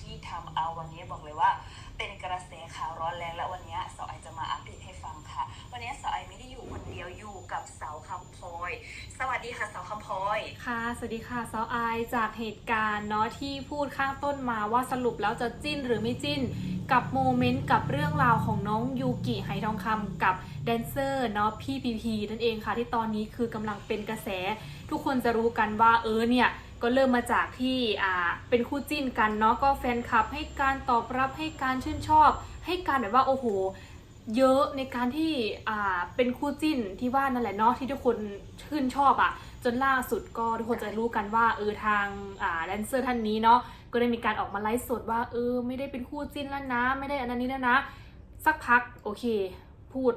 ที่ทำเอาวันนี้บอกเลยว่า เป็นกระแสข่าวร้อนแรงและวันนี้สาวไอจะมาอัปเดตให้ฟังค่ะ วันนี้สาวไอไม่ได้อยู่คนเดียวอยู่กับสาวคำพลอย สวัสดีค่ะสาวคำพลอย ค่ะ สวัสดีค่ะซออายจากเหตุการณ์เนาะที่พูดข้างต้นมาว่าสรุปแล้วจะจิ้นหรือไม่จิ้น กับโมเมนต์กับเรื่องราวของน้องยูกิไหทองคำกับแดนเซอร์เนาะพี่พีพีนั่นเองค่ะที่ตอนนี้คือกำลังเป็นกระแส ทุกคนจะรู้กันว่าเออเนี่ย ก็เริ่มมาจากที่อ่าเป็นคู่จิ้นกันเนาะก็แฟนคลับให้การตอบรับให้การชื่นชอบ ให้การแบบว่าโอ้โหเยอะในการที่อ่าเป็นคู่จิ้นที่ว่านั่นแหละเนาะที่ทุกคนชื่นชอบอะ่ะ จนล่าสุดก็ทุกคนจะรู้กันว่าเออทางอ่าแดนเซอร์ท่านนี้เนาะก็ได้มีการออกมาไลฟ์สดว่าเออไม่ได้เป็นคู่จิ้นแล้วนะ ไม่ได้อันนั้นนี้แล้วนะ สักพักโอเค พูด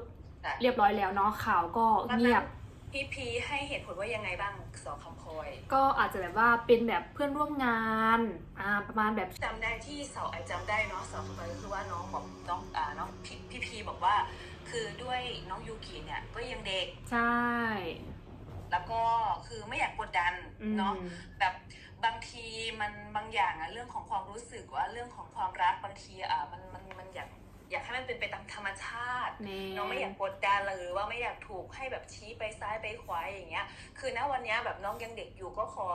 เรียบร้อยแล้วเนาะข่าวก็เงียบ พี่พีให้เหตุผลว่ายังไงบ้างสาวคำพลอยก็อาจจะแบบว่าเป็นแบบเพื่อนร่วมงานอ่าประมาณแบบจำได้ที่สาวไอจำได้เนาะสาวคำพลอยก็คือว่าน้องบอกน้องอ่าน้องพี่พี่พีบอกว่า คือด้วยน้องยูกิเนี่ยก็ยังเด็กใช่ แล้วก็คือไม่อยากกดดันอืมเนาะแบบบางทีมันบางอย่างอะเรื่องของความรู้สึกว่าเรื่องของความรักบางทีอะมันมันมันอยาก อยากให้มันเป็นไปตามธรรมชาติแน่น้องไม่อยากกดดันหรือว่าไม่อยากถูกให้แบบชี้ไปซ้ายไปขวาอย่างเงี้ย คือณวันเนี้ยแบบน้องยังเด็กอยู่ก็ขอ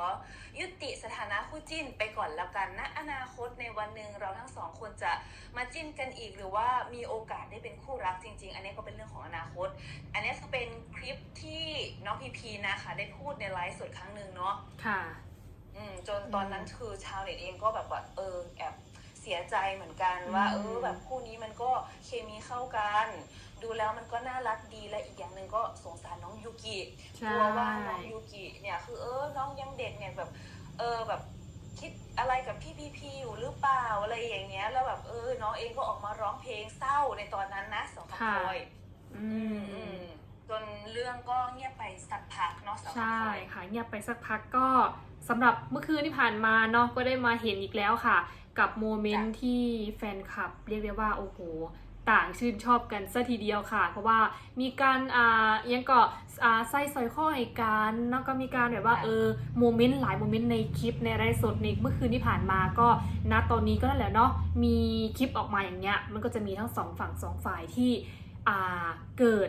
ยุติสถานะคู่จิ้นไปก่อนแล้วกันนะอนาคตในวันหนึ่งเราทั้งสองคนจะมาจิ้นกันอีกหรือว่ามีโอกาสได้เป็นคู่รักจริง ๆ อันนี้ก็เป็นเรื่องของอนาคต อันนี้ก็เป็นคลิปที่น้องพีพีนะคะได้พูดในไลฟ์สดครั้งหนึ่งเนาะค่ะ อืมจนตอนนั้นคือชาวเน็ตเองก็แบบว่าเออแอบเสียใจเหมือนกันว่าอืเอมอแบบคู่นี้มันก็เคมีเข้ากัน ดูแล้วมันก็น่ารักดีและอีกอย่างหนึ่งก็สงสารน้องยูกิใช่กลัวว่าน้องยูกิเนี่ยคือเออน้องยังเด็กเนี่ยแบบเออแบบคิดอะไรกับพี่พีพีอยู่หรือเปล่าอะไรอย่างเงี้ย แล้วแบบเออ น้องเองก็ออกมาร้องเพลงเศร้าในตอนนั้นนะสองคำพลอยอือืมมอืมจนเรื่องก็เงียบไปสักพักเนาะสองใช่คำพลอยค่ะเงียบไปสักพักก็ สำหรับเมื่อคืนที่ผ่านมาเนาะก็ได้มาเห็นอีกแล้วค่ะ กับโมเมนต์ที่แฟนคลับ เรียกได้ว่าโอ้โหต่างชื่นชอบกันซะทีเดียวค่ะ เพราะว่ามีการอ่ายังก็อ่าใส่สร้อยข้อให้กันแล้วก็มีการแบบว่าค่ะเออโมเมนต์หลายโมเมนต์ในคลิปในไลฟ์สดในเมื่อคืนที่ผ่านมาก็ณตอนนี้ก็นั่นแหละเนาะมีคลิปออกมาอย่างเงี้ยมันก็จะมีทั้งสองฝั่งสองฝ่ายที่อ่าเกิด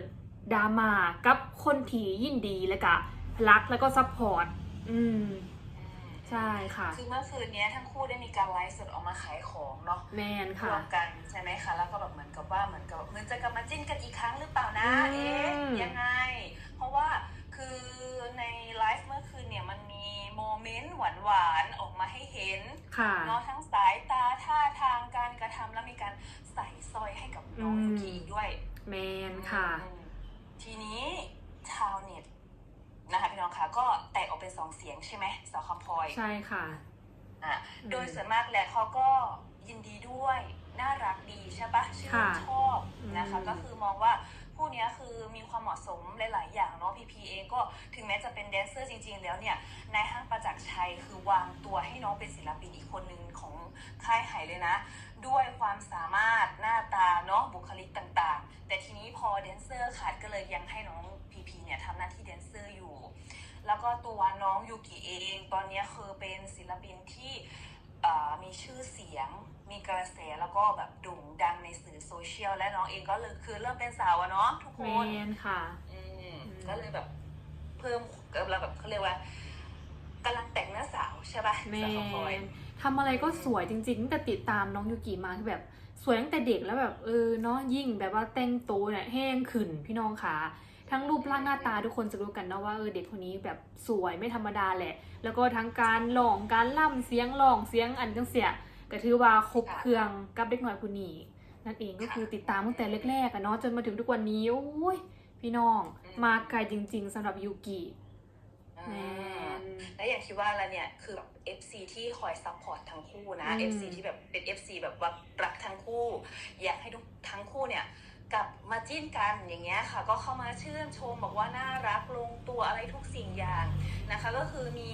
ดราม่ากับคนที่ยินดีแล้วก็รักแล้วก็ซัพพอร์ตอืม ใช่ค่ะ คือเมื่อคืนเนี้ยทั้งคู่ได้มีการไลฟ์สดออกมาขายของเนาะแมนรค่ะวมกันใช่ไหมคะ แล้วก็แบบเหมือนกับว่าเหมือนกับเหมือนจะกลับมาจิ้นกันอีกครั้งหรือเปล่านะอืมเอ๊ะยังไง เพราะว่าคือในไลฟ์เมื่อคืนเนี่ยมันมีโมเมนต์หวานๆออกมาให้เห็นค่ะเนาะทั้งสายตาท่าทางการกระทำแล้วมีการใส่สร้อยให้กับน้อง อืม ยูกิอีกด้วย แมนค่ะ อืมทีนี้ชาวเน็ตนะคะพี่น้องคะ ก็แตกออกเป็นสองเสียงใช่ไหมสาวคำพลอยใช่ค่ะอะโดยส่วนมากแหละเขาก็ยินดีด้วยน่ารักดีใช่ปะชื่นค่ะชอบนะคะอืมก็คือมองว่าผู้เนี้ยคือมีความเหมาะสมหลาย ๆ อย่างเนาะพีพีเองก็ถึงแม้จะเป็นแดนเซอร์จริง ๆ แล้วเนี่ยนายห้างประจักษ์ชัยคือวางตัวให้น้องเป็นศิลปินอีกคนหนึ่งของค่ายไหเลยนะ ด้วยความสามารถหน้าตาเนาะบุคลิกต่าง ๆ แต่ทีนี้พอแดนเซอร์ขาดก็เลยยังให้น้องพีพีเนี่ยทำหน้าที่แดนเซอร์อยู่ แล้วก็ตัวน้องยูกิเอง ตอนเนี้ยคือเป็นศิลปินที่เอ่อมีชื่อเสียง มีกระแสแล้วก็แบบโด่งดังในสื่อโซเชียล และน้องเองก็เลยคือเริ่มเป็นสาวอะเนาะทุกคแมนนค่ะอืมอืมก็เลยแบบเพิ่มเราแบบเขาเรียกว่ากำลังแต่งหน้าสาวใช่ปะแมสาวของพลอยนทำอะไรก็สวยจริงๆตั้งแต่ติดตามน้องยูกิมาคือแบบสวยตั้งแต่เด็กแล้วแบบเออเนาะยิ่งแบบว่าแต่งตัวเนี่ยแห้งขึ้นพี่น้องค่ะ ทั้งรูปร่างหน้าตาทุกคนจะรู้กันนะว่าเออเด็กคนนี้แบบสวยไม่ธรรมดาแหละ แล้วก็ทั้งการหล่องการล่ำเสียงหล่องเสียงอันจังเสียก็ถือว่าครบเครื่องกับเด็กน้อยผู้นี้นั่นเองก็คือติดตามตั้งแต่แรกๆอะเนาะจนมาถึงทุกวันนี้โอ้ยพี่น้องมาไกลจริง ๆสำหรับยูกิแมนและอย่างที่ว่าแล้วเนี่ยคือแบบ FC ที่คอยซัพพอร์ตทั้งคู่นะอืม FC ที่แบบเป็น FC แบบว่ารักทั้งคู่ อยากให้ทุกทั้งคู่เนี่ย กลับมาจิ้นกันอย่างเงี้ยค่ะ ก็เข้ามาชื่นชมบอกว่าน่ารักลงตัวอะไรทุกสิ่งอย่างนะคะ ก็คือมี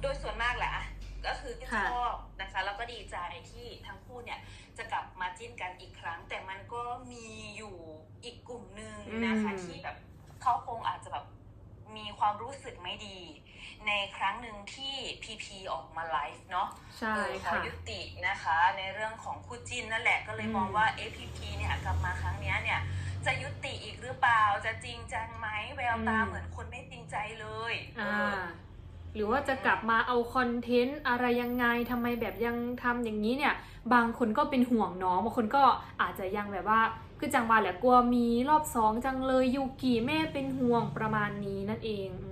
โดยส่วนมากแหละอะก็คือที่ค่ะชอบนะคะแล้วก็ดีใจที่ทั้งคู่เนี่ยจะกลับมาจิ้นกันอีกครั้ง แต่มันก็มีอยู่อีกกลุ่มหนึ่งนะคะอืมที่แบบเขาคงอาจจะแบบมีความรู้สึกไม่ดี ในครั้งหนึ่งที่พีพีออกมาไลฟ์เนาะใช่เออขอค่ะยุตินะคะ ในเรื่องของคู่จิ้นนั่นแหละก็เลยอืมมองว่า APP เนี่ยกลับมาครั้งเนี้ยเนี่ยจะยุติอีกหรือเปล่าจะจริงจังไหมแววตาเหมือนคนไม่จริงใจเลยอ่าเออหรือว่าจะกลับมาเอาคอนเทนต์อะไรยังไงทำไมแบบยังทำอย่างนี้เนี่ย บางคนก็เป็นห่วงน้องบางคนก็อาจจะยังแบบว่าคือจังหวะแหละกลัวมีรอบสองจังเลยยูกิแม่เป็นห่วงประมาณนี้นั่นเองอืมอืมอืมใ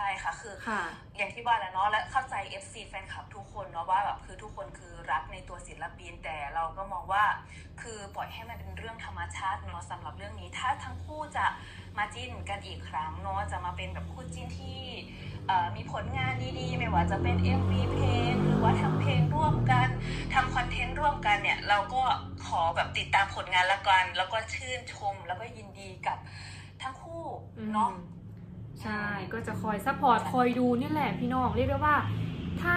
ช่ค่ะคือ ค่ะอย่างที่ว่าแหละเนาะและเข้าใจ FC แฟนคลับทุกคนเนาะว่าแบบคือทุกคนคือรักในตัวศิลปินแต่เราก็มองว่า คือปล่อยให้มันเป็นเรื่องธรรมชาติเนาะสำหรับเรื่องนี้ ถ้าทั้งคู่จะมาจิ้นกันอีกครั้งเนาะจะมาเป็นแบบคู่จิ้นที่เอ่อมีผลงานดีๆ ไม่ว่าจะเป็น MV เพลงหรือว่าทำเพลงร่วมกันทำคอนเทนต์ร่วมกันเนี่ยเราก็ขอแบบติดตามผลงานละกัน แล้วก็ชื่นชมแล้วก็ยินดีกับทั้งคู่เนาะ อืม ใช่ก็จะคอยซัพพอร์ตคอยดูนี่แหละพี่น้องเรียกได้ว่าถ้า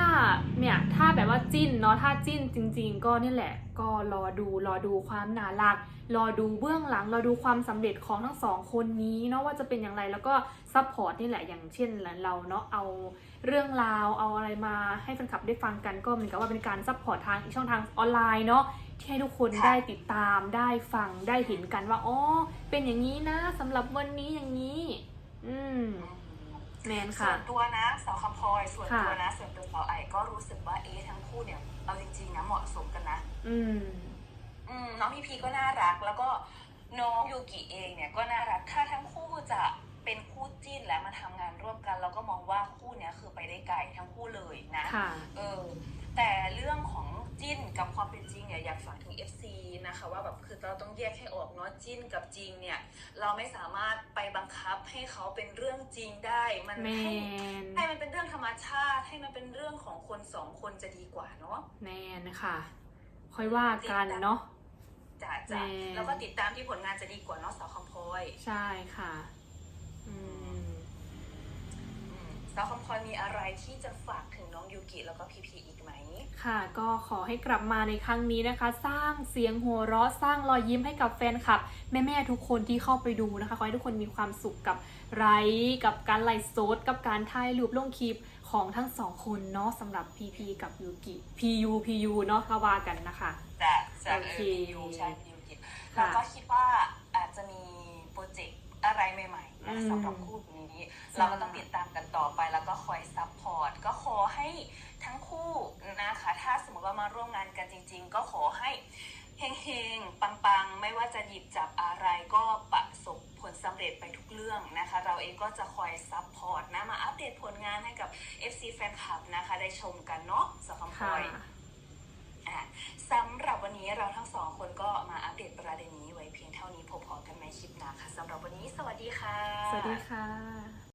เนี่ยถ้าแบบว่าจิ้นเนาะถ้าจิ้นจริง ๆ ก็นี่แหละ ก็รอดูรอดูความน่ารัก รอดูเบื้องหลังรอดูความสำเร็จของทั้งสองคนนี้เนาะว่าจะเป็นอย่างไรแล้วก็ซัพพอร์ตนี่แหละอย่างเช่นเราเนาะเอาเรื่องราวเอาอะไรมาให้แฟนคลับได้ฟังกันก็เหมือนกับว่าเป็นการซัพพอร์ตทางอีกช่องทางออนไลน์เนาะที่ให้ทุกคนค่ะได้ติดตามได้ฟังได้เห็นกันว่าอ๋อเป็นอย่างนี้นะสำหรับวันนี้อย่างนี้ อืมแมนส่ค่ะวนตัวนะสาวคำพลอยส่วนตัวค่ะนะ ส่วนตัวสาวไอก็รู้สึกว่าเอ๊ะทั้งคู่เนี่ยเอาจริงๆนะเหมาะสมกันนะ อืม อืมน้องพีพีก็น่ารัก แล้วก็น้องยูกิเองเนี่ยก็น่ารักถ้าทั้งคู่จะเป็นคู่จิ้นและมาทำงานร่วมกันเราก็มองว่าคู่เนี้ยคือไปได้ไกลทั้งคู่เลยนะค่ะเออแต่เรื่องของจิ้นกับความเป็นจริงเนี่ยอยากฝากถึง FC นะคะว่าแบบคือ เราต้องแยกให้ออกเนาะจิ้นกับจริงเนี่ย เราไม่สามารถไปบังคับให้เขาเป็นเรื่องจริงได้ มันแมให้นให้มันเป็นเรื่องธรรมชาติ ให้มันเป็นเรื่องของคนสองคนจะดีกว่าเนาะ แมนค่ะ ค่อยว่ากันเนาะ จ้ะจ้ะแน่แล้วก็ติดตามที่ผลงานจะดีกว่าเนาะสาวคำพลอย ใช่ค่ะ อืม อืมสาวคำพลอยมีอะไรที่จะฝากถึงน้องยูกิแล้วก็พีพีอีกไหม ค่ะ ก็ขอให้กลับมาในครั้งนี้นะคะ สร้างเสียงหัวเราะสร้างรอยยิ้มให้กับแฟนคลับ แม่ๆทุกคนที่เข้าไปดูนะคะ ขอให้ทุกคนมีความสุขกับไรฟ์กับการไลฟ์สดกับการถ่ายรูปลงคลิปของทั้งสองคนเนาะสำหรับพีพีกับยูกิ PU PU เนาะก็ว่ากันนะคะจะจะโอเอเคอพียูใช่พียูกิจค่ะแล้วก็คิดว่าอาจจะมีโปรเจกต์อะไรใหม่ๆนะอืมสำหรับคู่นี้ใช่ เราก็ต้องติดตามกันต่อไป แล้วก็คอยซัพพอร์ตก็ขอให้ทั้งคู่นะคะ ถ้าสมมติว่ามาร่วมงานกันจริง ๆ ก็ขอให้เฮงๆ ปังๆ ไม่ว่าจะหยิบจับอะไรก็ประสบผลสำเร็จไปทุกเรื่องนะคะ เราเองก็จะคอยซัพพอร์ตนะ มาอัปเดตผลงานให้กับ FC แฟนคลับนะคะ ได้ชมกันเนาะสำหรับพลค่ะอย อะสำหรับวันนี้เราทั้งสองคนก็มาอัปเดตประเด็นนี้ไว้เพียงเท่านี้พบกันในคลิปหน้าค่ะสำหรับวันนี้สวัสดีค่ะ สวัสดีค่ะ